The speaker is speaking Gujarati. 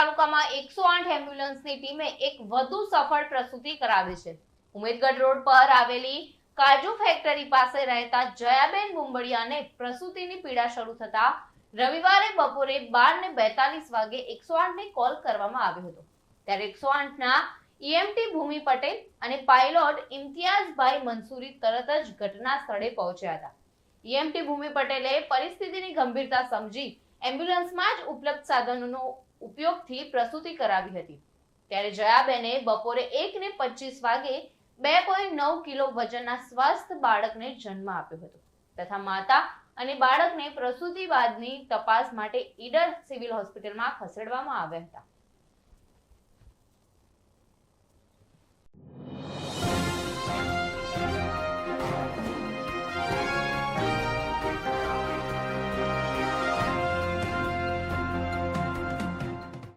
તાલુકામાં એકસો આઠ એમ્બ્યુલન્સની ટીમે એક વધુ સફળ પ્રસૂતિ કરાવી છે. ઉમેદગઢ રોડ પર આવેલી કાજુ ફેક્ટરી પાસે રહેતા જયાબેન મુંબડિયાને પ્રસૂતિની પીડા શરૂ થતા રવિવારે બપોરે બાર ને બેતાલીસ વાગે એકસો આઠને કોલ કરવામાં આવ્યો હતો. ત્યારે એકસો આઠના ઈએમટી ભૂમિ પટેલ અને પાયલોટ ઇમ્તિયાઝભાઈ મંસૂરી તરત જ ઘટના સ્થળે પહોંચ્યા હતા. ઈએમટી ભૂમિ પટેલે પરિસ્થિતિની ગંભીરતા સમજી એમ્બ્યુલન્સમાં જ ઉપલબ્ધ સાધનોનો ઉપયોગથી પ્રસૂતિ કરાવી હતી. ત્યારે જયાબેને બપોરે એક ને પચીસ વાગે બે પોઈન્ટ નવ કિલો વજનના સ્વસ્થ બાળકને જન્મ આપ્યો હતો. તથા માતા અને બાળકને પ્રસૂતિ બાદની તપાસ માટે ઈડર સિવિલ હોસ્પિટલમાં ખસેડવામાં આવ્યા હતા.